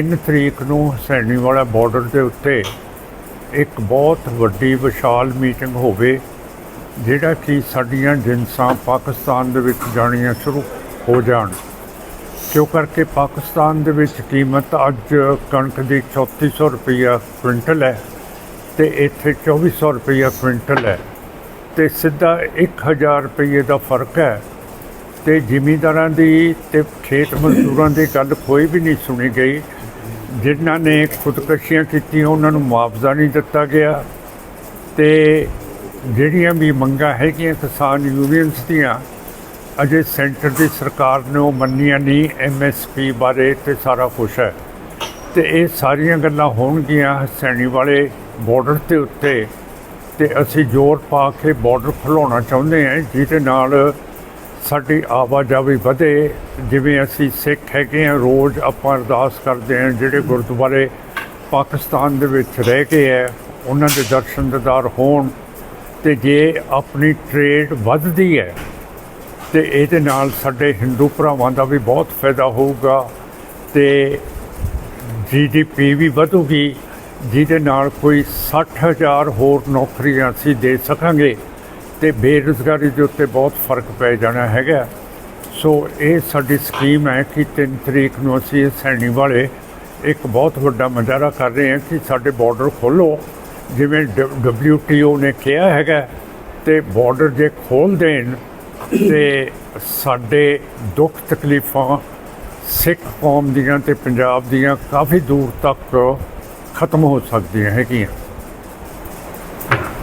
3 ਤਰੀਕ ਨੂੰ ਹਸੈਣੀ ਵਾਲਾ ਬਾਰਡਰ ਦੇ ਉੱਤੇ ਇੱਕ ਬਹੁਤ ਵੱਡੀ ਵਿਸ਼ਾਲ ਮੀਟਿੰਗ ਹੋਵੇ, ਜਿਹੜਾ ਕਿ ਸਾਡੀਆਂ ਜਿੰਸਾਂ ਪਾਕਿਸਤਾਨ ਦੇ ਵਿੱਚ ਜਾਣੀਆਂ ਸ਼ੁਰੂ ਹੋ ਜਾਣ। ਕਿਉਂ ਕਰਕੇ ਪਾਕਿਸਤਾਨ ਦੇ ਵਿੱਚ ਕੀਮਤ ਅੱਜ ਕਣਕ ਦੀ 3400 ਰੁਪਈਆ ਕੁਇੰਟਲ ਹੈ ਤੇ ਇੱਥੇ 2400 ਰੁਪਈਆ ਕੁਇੰਟਲ ਹੈ ਤੇ ਸਿੱਧਾ 1000 ਰੁਪਈਏ ਦਾ ਫ਼ਰਕ ਹੈ ਤੇ ਜ਼ਿਮੀਂਦਾਰਾਂ ਦੀ ਤੇ ਖੇਤ ਮਜ਼ਦੂਰਾਂ ਦੀ ਗੱਲ ਕੋਈ ਵੀ ਨਹੀਂ ਸੁਣੀ ਗਈ। ਜਿਨ੍ਹਾਂ ਨੇ ਖੁਦਕਸ਼ੀਆਂ ਕੀਤੀਆਂ, ਉਹਨਾਂ ਨੂੰ ਮੁਆਵਜ਼ਾ ਨਹੀਂ ਦਿੱਤਾ ਗਿਆ। ਤੇ ਜਿਹੜੀਆਂ ਵੀ ਮੰਗਾਂ ਹੈਗੀਆਂ ਕਿਸਾਨ ਯੂਨੀਅਨਸ ਦੀਆਂ, ਅਜੇ ਸੈਂਟਰ ਦੀ ਸਰਕਾਰ ਨੇ ਉਹ ਮੰਨੀਆਂ ਨਹੀਂ ਐਮਐਸਪੀ ਬਾਰੇ ਤੇ ਸਾਰਾ ਕੁਛ ਹੈ। ਤੇ ਇਹ ਸਾਰੀਆਂ ਗੱਲਾਂ ਹੋਣਗੀਆਂ ਹਸੈਣੀ ਵਾਲੇ ਬਾਰਡਰ ਦੇ ਉੱਤੇ। ਤੇ ਅਸੀਂ ਜ਼ੋਰ ਪਾ ਕੇ ਬਾਰਡਰ ਖੁਲਾਉਣਾ ਚਾਹੁੰਦੇ ਹਾਂ, ਜਿਹਦੇ ਨਾਲ ਸਾਡੀ ਆਵਾਜਾਈ ਵਧੇ, ਜਿਵੇਂ ਅਸੀਂ ਸਿੱਖ ਹੈਗੇ ਹਾਂ, ਰੋਜ਼ ਆਪਾਂ ਅਰਦਾਸ ਕਰਦੇ ਹਾਂ, ਜਿਹੜੇ ਗੁਰਦੁਆਰੇ ਪਾਕਿਸਤਾਨ ਦੇ ਵਿੱਚ ਰਹਿ ਗਏ ਹੈ, ਉਹਨਾਂ ਦੇ ਦਰਸ਼ਨ ਦੀਦਾਰ ਹੋਣ ਤੇ ਜੇ ਆਪਣੀ ਟ੍ਰੇਡ ਵੱਧਦੀ ਹੈ, ਤੇ ਇਹਦੇ ਨਾਲ ਸਾਡੇ ਹਿੰਦੂ ਭਰਾਵਾਂ ਦਾ ਵੀ ਬਹੁਤ ਫਾਇਦਾ ਹੋਊਗਾ ਤੇ ਜੀਡੀਪੀ ਵੀ ਵਧੂਗੀ, ਜਿਹਦੇ ਨਾਲ ਕੋਈ 60000 ਹੋਰ ਨੌਕਰੀਆਂ ਅਸੀਂ ਦੇ ਸਕਾਂਗੇ। ਤੇ ਬੇਰੁਜ਼ਗਾਰੀ ਦੇ ਉੱਤੇ ਬਹੁਤ ਫ਼ਰਕ ਪੈ ਜਾਣਾ ਹੈਗਾ। ਸੋ ਇਹ ਸਾਡੀ ਸਕੀਮ ਹੈ ਕਿ 3 ਤਰੀਕ ਨੂੰ ਅਸੀਂ ਸੈਣੀ ਵਾਲੇ ਇੱਕ ਬਹੁਤ ਵੱਡਾ ਮੁਜ਼ਾਹਰਾ ਕਰ ਰਹੇ ਹਾਂ ਕਿ ਸਾਡੇ ਬਾਰਡਰ ਖੋਲੋ ਜਿਵੇਂ ਡਬਲਯੂਟੀਓ ਨੇ ਕਿਹਾ ਹੈਗਾ ਤੇ ਬਾਰਡਰ ਜੇ ਖੋਲ ਦੇਣ ਤੇ ਸਾਡੇ ਦੁੱਖ ਤਕਲੀਫਾਂ ਸਿੱਖ ਕੌਮ ਦੀਆਂ ਤੇ ਪੰਜਾਬ ਦੀਆਂ ਕਾਫੀ ਦੂਰ ਤੱਕ ਖਤਮ ਹੋ ਸਕਦੀਆਂ ਹੈਗੀਆਂ।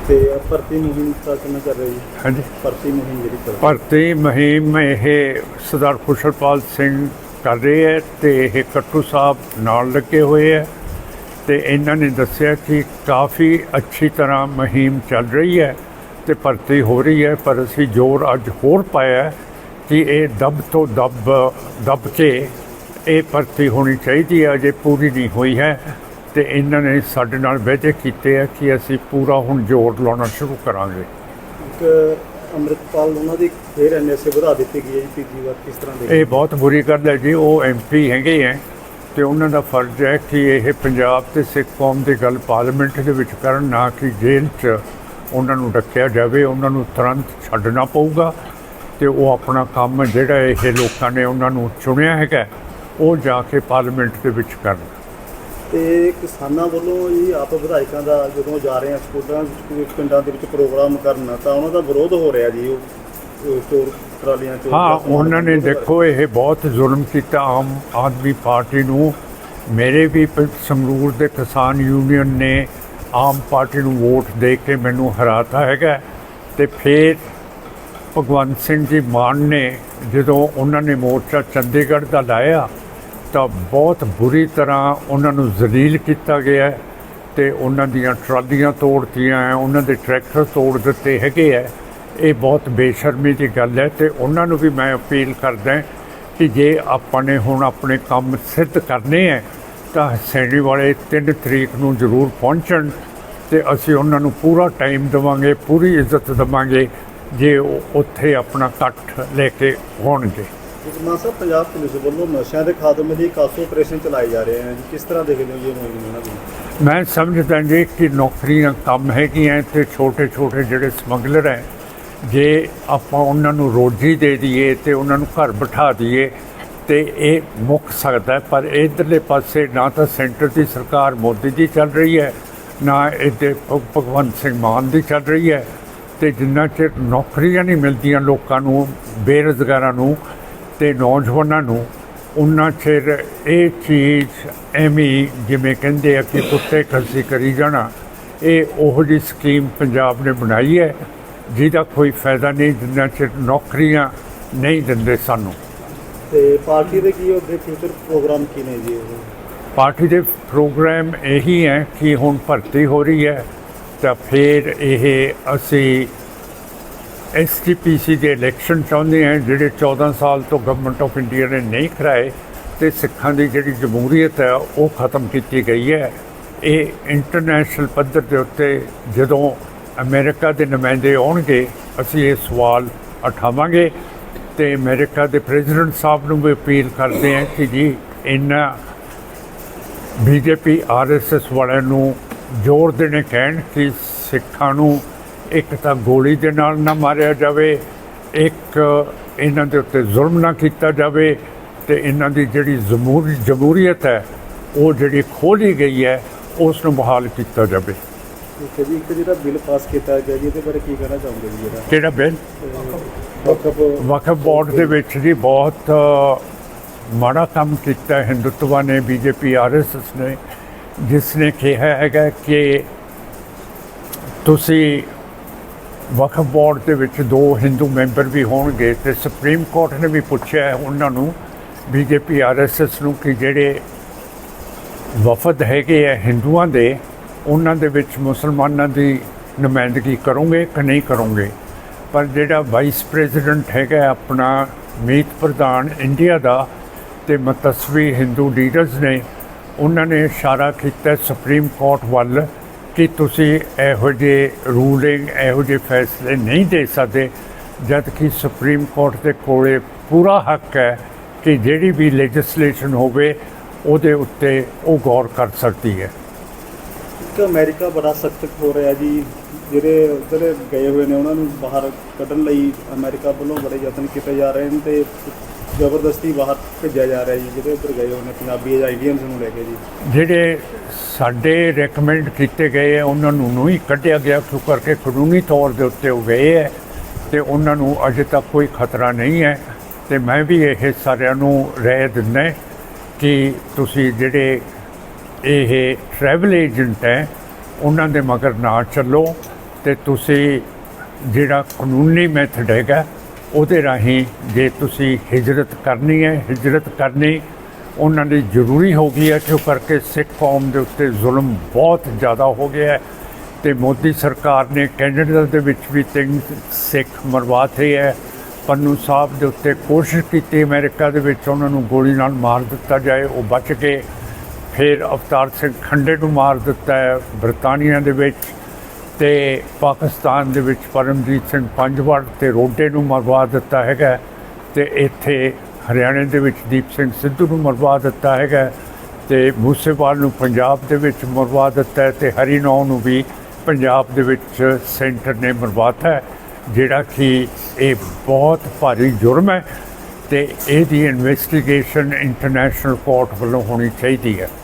ਤੇ ਭਰਤੀ ਮੁਹਿੰਮ ਤਾਂ ਕਿਵੇਂ ਚੱਲ ਰਹੀ ਹੈ ਹਾਂਜੀ। ਭਰਤੀ ਮੁਹਿੰਮ ਜਿਹੜੀ ਚੱਲ ਰਹੀ ਭਰਤੀ ਮੁਹਿੰਮ ਇਹ ਸਰਦਾਰ ਖੁਸ਼ਲਪਾਲ ਸਿੰਘ ਕਰ ਰਹੇ ਹੈ ਤੇ ਇਹ ਕੱਟੂ ਸਾਹਿਬ ਨਾਲ ਲੱਗੇ ਹੋਏ ਹੈ ਤੇ ਇਹਨਾਂ ਨੇ ਦੱਸਿਆ ਕਿ ਕਾਫੀ ਅੱਛੀ ਤਰ੍ਹਾਂ ਮੁਹਿੰਮ ਚੱਲ ਰਹੀ ਹੈ ਤੇ ਭਰਤੀ ਹੋ ਰਹੀ ਹੈ ਪਰ ਅਸੀਂ ਜ਼ੋਰ ਅੱਜ ਹੋਰ ਪਾਇਆ ਹੈ ਕਿ ਇਹ ਦਬ ਤੋਂ ਦਬ ਦਬ ਕੇ ਇਹ ਭਰਤੀ ਹੋਣੀ ਚਾਹੀਦੀ ਹੈ ਅਜੇ ਪੂਰੀ ਨਹੀਂ ਹੋਈ ਹੈ। ਤੇ ਇਹਨਾਂ ਨੇ ਸਾਡੇ ਨਾਲ ਵਾਅਦੇ ਕੀਤੇ ਆ ਕਿ ਅਸੀਂ ਪੂਰਾ ਹੁਣ ਜ਼ੋਰ ਲਾਉਣਾ ਸ਼ੁਰੂ ਕਰਾਂਗੇ। ਇੱਕ ਅੰਮ੍ਰਿਤਪਾਲ ਉਹਨਾਂ ਦੀ ਫੇਰ ਐਨਐਸਏ ਵਧਾ ਦਿੱਤੀ ਗਈ ਹੈ ਜੀ ਤੀਜੀ ਵਾਰ ਕਿਸ ਤਰ੍ਹਾਂ ਦੇ ਇਹ ਬਹੁਤ ਬੁਰੀ ਗੱਲ ਹੈ ਜੀ ਉਹ ਐਮਪੀ ਹੈਗੇ ਹੈ ਤੇ ਉਹਨਾਂ ਦਾ ਫਰਜ਼ ਹੈ ਕਿ ਇਹ ਪੰਜਾਬ ਤੇ ਸਿੱਖ ਕੌਮ ਦੀ ਗੱਲ ਪਾਰਲੀਮੈਂਟ ਦੇ ਵਿੱਚ ਕਰਨ ਨਾ ਕਿ ਜੇਲ੍ਹ 'ਚ ਉਹਨਾਂ ਨੂੰ ਰੱਖਿਆ ਜਾਵੇ ਉਹਨਾਂ ਨੂੰ ਤੁਰੰਤ ਛੱਡਣਾ ਪਊਗਾ ਤੇ ਉਹ ਆਪਣਾ ਕੰਮ ਜਿਹੜਾ ਇਹ ਲੋਕਾਂ ਨੇ ਉਹਨਾਂ ਨੂੰ ਚੁਣਿਆ ਹੈਗਾ ਉਹ ਜਾ ਕੇ ਪਾਰਲੀਮੈਂਟ ਦੇ ਵਿੱਚ ਕਰਨ। ਤੇ ਕਿਸਾਨਾਂ ਵੱਲੋਂ ਜੀ ਆਪ ਵਿਧਾਇਕਾਂ ਦਾ ਜਦੋਂ ਜਾ ਰਹੇ ਆ ਸਕੂਲਾਂ ਵਿੱਚ ਪਿੰਡਾਂ ਦੇ ਵਿੱਚ ਪ੍ਰੋਗਰਾਮ ਕਰਨ ਤਾਂ ਉਹਨਾਂ ਦਾ ਵਿਰੋਧ ਹੋ ਰਿਹਾ ਜੀ ਉਹ ਚੋਰ ਟਰਾਲੀਆਂ ਚੋਰ ਹਾਂ ਉਹਨਾਂ ਨੇ ਦੇਖੋ ਇਹ ਬਹੁਤ ਜ਼ੁਲਮ ਕੀਤਾ ਆਮ ਆਦਮੀ ਪਾਰਟੀ ਨੂੰ। ਮੇਰੇ ਵੀ ਸੰਗਰੂਰ ਦੇ ਕਿਸਾਨ ਯੂਨੀਅਨ ਨੇ ਆਮ ਪਾਰਟੀ ਨੂੰ ਵੋਟ ਦੇ ਕੇ ਮੈਨੂੰ ਹਰਾਤਾ ਹੈਗਾ। ਤੇ ਫਿਰ ਭਗਵੰਤ ਸਿੰਘ ਜੀ ਮਾਨ ਨੇ ਜਦੋਂ ਉਹਨਾਂ ਨੇ ਮੋਰਚਾ ਚੰਡੀਗੜ੍ਹ ਦਾ ਲਾਇਆ ਤਾਂ ਬਹੁਤ ਬੁਰੀ ਤਰ੍ਹਾਂ ਉਹਨਾਂ ਨੂੰ ਜ਼ਲੀਲ ਕੀਤਾ ਗਿਆ ਹੈ ਤੇ ਉਹਨਾਂ ਦੀਆਂ ਟਰਾਲੀਆਂ ਤੋੜਤੀਆਂ ਹੈ, ਉਹਨਾਂ ਦੇ ਟਰੈਕਟਰ ਤੋੜ ਦਿੱਤੇ ਹੈਗੇ ਹੈ। ਇਹ ਬਹੁਤ ਬੇਸ਼ਰਮੀ ਦੀ ਗੱਲ ਹੈ ਤੇ ਉਹਨਾਂ ਨੂੰ ਵੀ ਮੈਂ ਅਪੀਲ ਕਰਦਾ ਕਿ ਜੇ ਆਪਾਂ ਨੇ ਹੁਣ ਆਪਣੇ ਕੰਮ ਸਿੱਧ ਕਰਨੇ ਹੈ, ਤਾਂ ਸੈਣੀ ਵਾਲੇ 3 ਤਰੀਕ ਨੂੰ ਜ਼ਰੂਰ ਪਹੁੰਚਣ ਤੇ ਅਸੀਂ ਉਹਨਾਂ ਨੂੰ ਪੂਰਾ ਟਾਈਮ ਦੇਵਾਂਗੇ, ਪੂਰੀ ਇੱਜ਼ਤ ਦੇਵਾਂਗੇ ਜੇ ਉਹ ਉੱਥੇ ਆਪਣਾ ਇਕੱਠ ਲੈ ਕੇ ਹੋਣਗੇ। ਮਾਨ ਸਾਹਿਬ ਪੰਜਾਬ ਪੁਲਿਸ ਵੱਲੋਂ ਨਸ਼ਿਆਂ ਦੇ ਖਾਤਮੇ ਲਈ ਕਾਸੋ ਆਪਰੇਸ਼ਨ ਚਲਾਏ ਜਾ ਰਹੇ ਹਨ ਕਿਸ ਤਰ੍ਹਾਂ ਦੇਖਦੇ ਹੋ ਇਹ ਮੁਹਿੰਮ ਇਹਨਾਂ ਦੀ? ਮੈਂ ਸਮਝਦਾ ਜੀ ਕਿ ਨੌਕਰੀਆਂ ਕੰਮ ਹੈਗੀਆਂ ਤੇ ਛੋਟੇ ਛੋਟੇ ਜਿਹੜੇ ਸਮਗਲਰ ਹੈ, ਜੇ ਆਪਾਂ ਉਹਨਾਂ ਨੂੰ ਰੋਜੀ ਦੇ ਦਈਏ ਤੇ ਉਹਨਾਂ ਨੂੰ ਘਰ ਬਿਠਾ ਦਈਏ ਤੇ ਇਹ ਮੁੱਕ ਸਕਦਾ ਪਰ ਇਧਰਲੇ ਪਾਸੇ ਨਾ ਤਾਂ ਸੈਂਟਰ ਦੀ ਸਰਕਾਰ ਮੋਦੀ ਦੀ ਚੱਲ ਰਹੀ ਹੈ, ਨਾ ਇਹਦੇ ਭਗਵੰਤ ਸਿੰਘ ਮਾਨ ਦੀ ਚੱਲ ਰਹੀ ਹੈ ਤੇ ਜਿੰਨਾ ਚਿਰ ਨੌਕਰੀਆਂ ਨਹੀਂ ਮਿਲਦੀਆਂ ਲੋਕਾਂ ਨੂੰ, ਬੇਰੁਜ਼ਗਾਰਾਂ ਨੂੰ ਤੇ ਨੌਜਵਾਨਾਂ ਨੂੰ ਉਹਨਾਂ ਚਿਰ ਇਹ ਚੀਜ਼ ਐਵੇਂ ਜਿਵੇਂ ਕਹਿੰਦੇ ਆ ਕਿ ਕੁੱਤੇ ਖਰਸੀ ਕਰੀ ਜਾਣਾ ਇਹ ਉਹੋ ਜਿਹੀ ਸਕੀਮ ਪੰਜਾਬ ਨੇ ਬਣਾਈ ਹੈ ਜਿਹਦਾ ਕੋਈ ਫਾਇਦਾ ਨਹੀਂ ਜਿੰਨਾ ਚਿਰ ਨੌਕਰੀਆਂ ਨਹੀਂ ਦਿੰਦੇ ਸਾਨੂੰ। ਤੇ ਪਾਰਟੀ ਦੇ ਕੀ ਅੱਗੇ ਫਿਊਚਰ ਪ੍ਰੋਗਰਾਮ ਕੀ ਨੇ ਜੀ ਪਾਰਟੀ ਦੇ ਪ੍ਰੋਗਰਾਮ ਇਹੀ ਹੈ ਕਿ ਹੁਣ ਭਰਤੀ ਹੋ ਰਹੀ ਹੈ ਤਾਂ ਫਿਰ ਇਹ ਅਸੀਂ ਐਸਟੀਪੀਸੀ ਦੇ ਇਲੈਕਸ਼ਨ ਚਾਹੁੰਦੇ ਹਾਂ ਜਿਹੜੇ 14 ਸਾਲ ਤੋਂ ਗਵਰਨਮੈਂਟ ਆਫ ਇੰਡੀਆ ਨੇ ਨਹੀਂ ਕਰਾਏ ਤੇ ਸਿੱਖਾਂ ਦੀ ਜਿਹੜੀ ਜਮਹੂਰੀਅਤ ਹੈ, ਉਹ ਖਤਮ ਕੀਤੀ ਗਈ ਹੈ। ਇਹ ਇੰਟਰਨੈਸ਼ਨਲ ਪੱਧਰ ਦੇ ਉੱਤੇ ਜਦੋਂ ਅਮਰੀਕਾ ਦੇ ਨੁਮਾਇੰਦੇ ਆਉਣਗੇ, ਅਸੀਂ ਇਹ ਸਵਾਲ ਉਠਾਵਾਂਗੇ ਤੇ ਅਮਰੀਕਾ ਦੇ ਪ੍ਰੈਜ਼ੀਡੈਂਟ ਸਾਹਿਬ ਨੂੰ ਵੀ ਅਪੀਲ ਕਰਦੇ ਹਾਂ ਕਿ ਜੀ, ਇਹਨਾਂ ਬੀਜੇਪੀ ਆਰਐਸਐਸ ਵਾਲਿਆਂ ਨੂੰ ਜ਼ੋਰ ਦੇਣੇ ਕਹਿਣ ਕਿ ਸਿੱਖਾਂ ਨੂੰ ਇੱਕ ਤਾਂ ਗੋਲੀ ਦੇ ਨਾਲ ਨਾ ਮਾਰਿਆ ਜਾਵੇ ਇੱਕ ਇਹਨਾਂ ਦੇ ਉੱਤੇ ਜ਼ੁਲਮ ਨਾ ਕੀਤਾ ਜਾਵੇ ਤੇ ਇਹਨਾਂ ਦੀ ਜਿਹੜੀ ਜਮਹੂਰੀ ਜਮਹੂਰੀਅਤ ਹੈ ਉਹ ਜਿਹੜੀ ਖੋਲੀ ਗਈ ਹੈ ਉਸ ਨੂੰ ਬਹਾਲ ਕੀਤਾ ਜਾਵੇ। ਠੀਕ ਹੈ ਜੀ ਇੱਕ ਜਿਹੜਾ ਬਿੱਲ ਪਾਸ ਕੀਤਾ ਗਿਆ ਜੀ ਇਹਦੇ ਬਾਰੇ ਕੀ ਕਹਿਣਾ ਚਾਹੋਗੇ ਜੀ ਜਿਹੜਾ? ਕਿਹੜਾ ਬਿੱਲ? ਵਕਫ ਵਕਫ ਬੋਰਡ ਦੇ ਵਿੱਚ ਜੀ ਬਹੁਤ ਮਾੜਾ ਕੰਮ ਕੀਤਾ ਹਿੰਦੁੱਤਵਾ ਨੇ ਬੀਜੇਪੀ ਆਰਐਸਐਸ ਨੇ ਜਿਸ ਨੇ ਕਿਹਾ ਹੈਗਾ ਕਿ ਤੁਸੀਂ ਵਕਫ ਬੋਰਡ ਦੇ ਵਿੱਚ ਦੋ ਹਿੰਦੂ ਮੈਂਬਰ ਵੀ ਹੋਣਗੇ ਤੇ ਸੁਪਰੀਮ ਕੋਰਟ ਨੇ ਵੀ ਪੁੱਛਿਆ ਉਹਨਾਂ ਨੂੰ ਬੀਜੇਪੀ ਆਰਐਸਐਸ ਨੂੰ ਕਿ ਜਿਹੜੇ ਵਫਦ ਹੈਗੇ ਆ ਹਿੰਦੂਆਂ ਦੇ, ਉਹਨਾਂ ਦੇ ਵਿੱਚ ਮੁਸਲਮਾਨਾਂ ਦੀ ਨੁਮਾਇੰਦਗੀ ਕਰੋਗੇ ਕਿ ਨਹੀਂ ਕਰੋਗੇ? ਪਰ ਜਿਹੜਾ ਵਾਈਸ ਪ੍ਰੈਜ਼ੀਡੈਂਟ ਹੈਗਾ ਆਪਣਾ ਮੀਤ ਪ੍ਰਧਾਨ ਇੰਡੀਆ ਦਾ ਤੇ ਮਤਸਵੀ ਹਿੰਦੂ ਲੀਡਰਸ ਨੇ, ਉਹਨਾਂ ਨੇ ਇਸ਼ਾਰਾ ਕੀਤਾ ਸੁਪਰੀਮ ਕੋਰਟ ਵੱਲ ਕਿ ਤੁਸੀਂ ਇਹੋ ਜਿਹੇ ਰੂਲਿੰਗ, ਇਹੋ ਜਿਹੇ ਫੈਸਲੇ ਨਹੀਂ ਦੇ ਸਕਦੇ, ਜਦ ਕਿ ਸੁਪਰੀਮ ਕੋਰਟ ਦੇ ਕੋਲੇ ਪੂਰਾ ਹੱਕ ਹੈ ਕਿ ਜਿਹੜੀ ਵੀ ਲੈਜਿਸਲੇਸ਼ਨ ਹੋਵੇ, ਉਹਦੇ ਉੱਤੇ ਉਹ ਗੌਰ ਕਰ ਸਕਦੀ ਹੈ। ਇੱਕ ਅਮਰੀਕਾ ਬੜਾ ਸਖਤ ਹੋ ਰਿਹਾ ਜੀ, ਜਿਹੜੇ ਉੱਧਰ ਗਏ ਹੋਏ ਨੇ, ਉਹਨਾਂ ਨੂੰ ਬਾਹਰ ਕੱਢਣ ਲਈ ਅਮਰੀਕਾ ਵੱਲੋਂ ਬੜੇ ਯਤਨ ਕੀਤੇ ਜਾ ਰਹੇ ਨੇ ਤੇ ਜ਼ਬਰਦਸਤੀ ਬਾਹਰ ਭੇਜਿਆ ਜਾ ਰਿਹਾ ਜੀ ਜਿਹੜੇ ਉੱਧਰ ਗਏ ਹੋਏ ਨੇ ਪੰਜਾਬੀ ਜਾਂ ਨੂੰ ਲੈ ਕੇ ਜੀ। ਜਿਹੜੇ ਸਾਡੇ ਰეკਮੈਂਡ ਕੀਤੇ ਗਏ ਆ, ਉਹਨਾਂ ਨੂੰ ਨਹੀਂ ਕੱਢਿਆ ਗਿਆ ਕਿਉਂ ਕਰਕੇ ਕਾਨੂੰਨੀ ਤੌਰ ਦੇ ਉੱਤੇ ਉਹ ਗਏ ਹੈ ਤੇ ਉਹਨਾਂ ਨੂੰ ਅਜੇ ਤੱਕ ਕੋਈ ਖਤਰਾ ਨਹੀਂ ਹੈ। ਤੇ ਮੈਂ ਵੀ ਇਹ ਸਾਰਿਆਂ ਨੂੰ ਰਹਿ ਦਿੰਦਾ ਕਿ ਤੁਸੀਂ ਜਿਹੜੇ ਇਹ ਟਰੈਵਲ ਏਜੰਟ ਹੈ, ਉਹਨਾਂ ਦੇ ਮਗਰ ਨਾ ਚੱਲੋ, ਤੇ ਤੁਸੀਂ ਜਿਹੜਾ ਕਾਨੂੰਨੀ ਮੈਥਡ ਹੈਗਾ ਉਹਦੇ ਰਾਹੀਂ ਜੇ ਤੁਸੀਂ ਹਿਜਰਤ ਕਰਨੀ ਹੈ, ਹਿਜਰਤ ਕਰਨੀ ਉਹਨਾਂ ਲਈ ਜ਼ਰੂਰੀ ਹੋ ਗਈ ਹੈ ਕਿਉਂ ਕਰਕੇ ਸਿੱਖ ਕੌਮ ਦੇ ਉੱਤੇ ਜ਼ੁਲਮ ਬਹੁਤ ਜ਼ਿਆਦਾ ਹੋ ਗਿਆ ਹੈ ਤੇ ਮੋਦੀ ਸਰਕਾਰ ਨੇ ਕੈਨੇਡਾ ਦੇ ਵਿੱਚ ਵੀ ਤਿੰਨ ਸਿੱਖ ਮਰਵਾਤੇ ਹੈ। ਪੰਨੂ ਸਾਹਿਬ ਦੇ ਉੱਤੇ ਕੋਸ਼ਿਸ਼ ਕੀਤੀ ਅਮਰੀਕਾ ਦੇ ਵਿੱਚ ਉਹਨਾਂ ਨੂੰ ਗੋਲੀ ਨਾਲ ਮਾਰ ਦਿੱਤਾ ਜਾਏ, ਉਹ ਬਚ ਗਏ। ਫਿਰ ਅਵਤਾਰ ਸਿੰਘ ਖੰਡੇ ਨੂੰ ਮਾਰ ਦਿੱਤਾ ਹੈ ਬ੍ਰਿਟਾਨੀਆ ਦੇ ਵਿੱਚ। ਤੇ ਪਾਕਿਸਤਾਨ ਦੇ ਵਿੱਚ ਪਰਮਜੀਤ ਸਿੰਘ ਪੰਜਵਾੜ ਤੇ ਰੋਡੇ ਨੂੰ ਮਰਵਾ ਦਿੱਤਾ ਹੈਗਾ ਤੇ ਇੱਥੇ ਹਰਿਆਣੇ ਦੇ ਵਿੱਚ ਦੀਪ ਸਿੰਘ ਸਿੱਧੂ ਨੂੰ ਮਰਵਾ ਦਿੱਤਾ ਹੈਗਾ ਤੇ ਮੂਸੇਵਾਲ ਨੂੰ ਪੰਜਾਬ ਦੇ ਵਿੱਚ ਮਰਵਾ ਦਿੱਤਾ ਹੈ ਤੇ ਹਰੀਨੌ ਨੂੰ ਵੀ ਪੰਜਾਬ ਦੇ ਵਿੱਚ ਸੈਂਟਰ ਨੇ ਮਰਵਾਤਾ ਹੈ, ਜਿਹੜਾ ਕਿ ਇਹ ਬਹੁਤ ਭਾਰੀ ਜੁਰਮ ਹੈ ਤੇ ਇਹਦੀ ਇਨਵੈਸਟੀਗੇਸ਼ਨ ਇੰਟਰਨੈਸ਼ਨਲ ਕੋਰਟ ਵੱਲੋਂ ਹੋਣੀ ਚਾਹੀਦੀ ਹੈ।